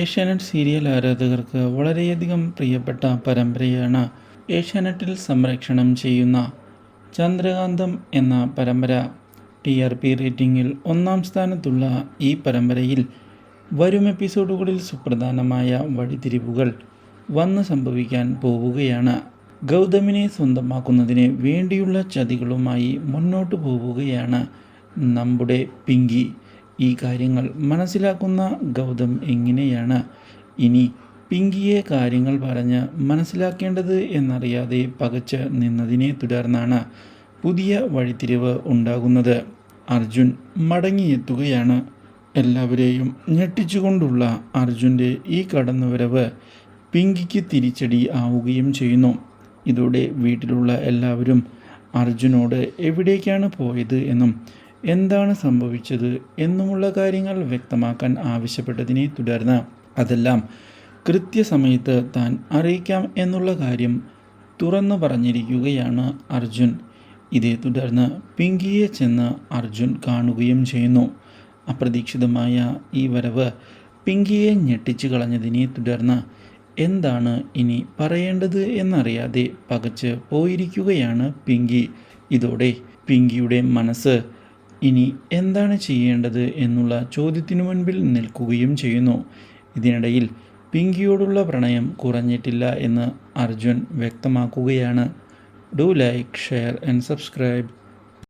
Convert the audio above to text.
Asianet serial ആരാധകർക്ക് വളരെയധികം പ്രിയപ്പെട്ട പരമ്പരയാണ് ഏഷ്യാനെറ്റിൽ സംരക്ഷണം ചെയ്യുന്ന ചന്ദ്രകാന്തം എന്ന പരമ്പര. ടി ആർ പി റേറ്റിംഗിൽ ഒന്നാം സ്ഥാനത്തുള്ള ഈ പരമ്പരയിൽ വരും എപ്പിസോഡുകളിൽ സുപ്രധാനമായ വഴിതിരിവുകൾ വന്ന് സംഭവിക്കാൻ പോവുകയാണ്. ഗൗതമിനെ സ്വന്തമാക്കുന്നതിന് വേണ്ടിയുള്ള ചതികളുമായി മുന്നോട്ട് പോവുകയാണ് നമ്മുടെ പിങ്കി. ഈ കാര്യങ്ങൾ മനസ്സിലാക്കുന്ന ഗൗതം എങ്ങനെയാണ്? ഇനി പിങ്കിയെ കാര്യങ്ങൾ പറഞ്ഞ് മനസ്സിലാക്കേണ്ടത് എന്നറിയാതെ പകച്ച് നിന്നതിനെ തുടർന്നാണ് പുതിയ വഴിത്തിരിവ് ഉണ്ടാകുന്നത്. അർജുൻ മടങ്ങിയെത്തുകയാണ്. എല്ലാവരെയും ഞെട്ടിച്ചുകൊണ്ടുള്ള അർജുന്റെ ഈ കടന്നുവരവ് പിങ്കിക്ക് തിരിച്ചടി ആവുകയും ചെയ്യുന്നു. ഇതോടെ വീട്ടിലുള്ള എല്ലാവരും അർജുനോട് എവിടേക്കാണ് പോയത് എന്നും എന്താണ് സംഭവിച്ചത് എന്നുമുള്ള കാര്യങ്ങൾ വ്യക്തമാക്കാൻ ആവശ്യപ്പെട്ടതിനെ തുടർന്ന് അതെല്ലാം കൃത്യസമയത്ത് താൻ അറിയിക്കാം എന്നുള്ള കാര്യം തുറന്നു പറഞ്ഞിരിക്കുകയാണ് അർജുൻ. ഇതേ തുടർന്ന് പിങ്കിയെ ചെന്ന് അർജുൻ കാണുകയും ചെയ്യുന്നു. അപ്രതീക്ഷിതമായ ഈ വരവ് പിങ്കിയെ ഞെട്ടിച്ചു കളഞ്ഞതിനെ തുടർന്ന് എന്താണ് ഇനി പറയേണ്ടത് എന്നറിയാതെ പകച്ച് പോയിരിക്കുകയാണ് പിങ്കി. ഇതോടെ പിങ്കിയുടെ മനസ്സ് ഇനി എന്താണ് ചെയ്യേണ്ടത് എന്നുള്ള ചോദ്യത്തിനു മുൻപിൽ നിൽക്കുകയും ചെയ്യുന്നു. ഇതിനിടയിൽ പിങ്കിയോടുള്ള പ്രണയം കുറഞ്ഞിട്ടില്ല എന്ന് അർജുൻ വ്യക്തമാക്കുകയാണ്. Do like share and subscribe.